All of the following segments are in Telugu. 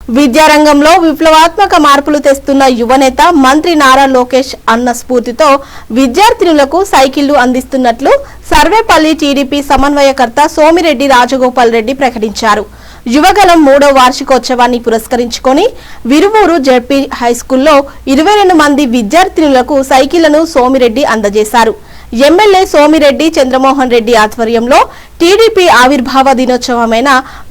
విద్యారంగంలో విప్లవాత్మక మార్పులు తెస్తున్న యువనేత మంత్రి నారా లోకేష్ అన్న స్ఫూర్తితో విద్యార్థినులకు సైకిళ్ళు అందిస్తున్నట్లు సర్వేపల్లి టీడీపీ సమన్వయకర్త సోమిరెడ్డి రాజగోపాల్ రెడ్డి ప్రకటించారు. యువగలం మూడో వార్షికోత్సవాన్ని పురస్కరించుకొని విరువూరు జడ్పీ హైస్కూల్లో ఇరవై రెండు మంది విద్యార్థినులకు సైకిళ్ళను సోమిరెడ్డి అందజేశారు. ఎమ్మెల్యే సోమిరెడ్డి చంద్రమోహన్ రెడ్డి ఆధ్వర్యంలో టీడీపీ ఆవిర్భావ దినోత్సవమైన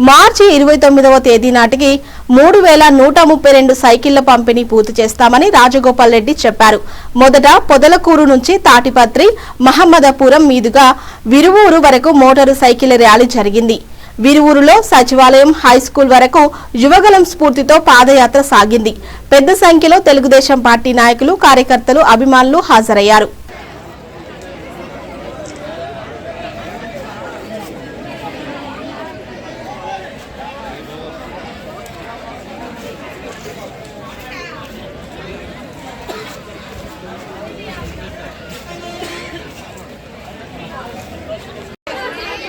మార్చి ఇరవై తొమ్మిదవ తేదీ నాటికి మూడు వేల నూట ముప్పై రెండు సైకిళ్ళ పంపిణీ పూర్తి చేస్తామని రాజగోపాల్ రెడ్డి చెప్పారు. మొదట పొదలకూరు నుంచి తాటిపత్రి మహమ్మదపురం మీదుగా విరువూరు వరకు మోటారు సైకిల్ ర్యాలీ జరిగింది. విరువూరులో సచివాలయం హై స్కూల్ వరకు యువగలం స్ఫూర్తితో పాదయాత్ర సాగింది. పెద్ద సంఖ్యలో తెలుగుదేశం పార్టీ నాయకులు కార్యకర్తలు అభిమానులు హాజరయ్యారు.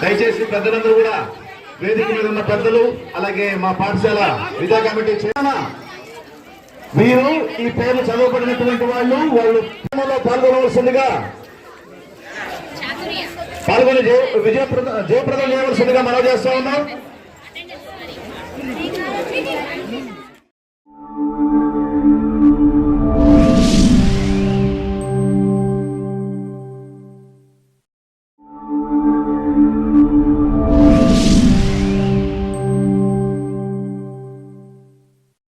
దయచేసి పెద్దలందరూ కూడా వేదిక మీద ఉన్న పెద్దలు అలాగే మా పాఠశాల విద్యా కమిటీ చైర్మన్ మీరు ఈ పేర్లు చదవబడినటువంటి వాళ్ళు వాళ్ళు పాల్గొనవలసిందిగా పాల్గొని విజయ జయప్రదం చేయవలసిందిగా మనం చేస్తా ఉన్నాం.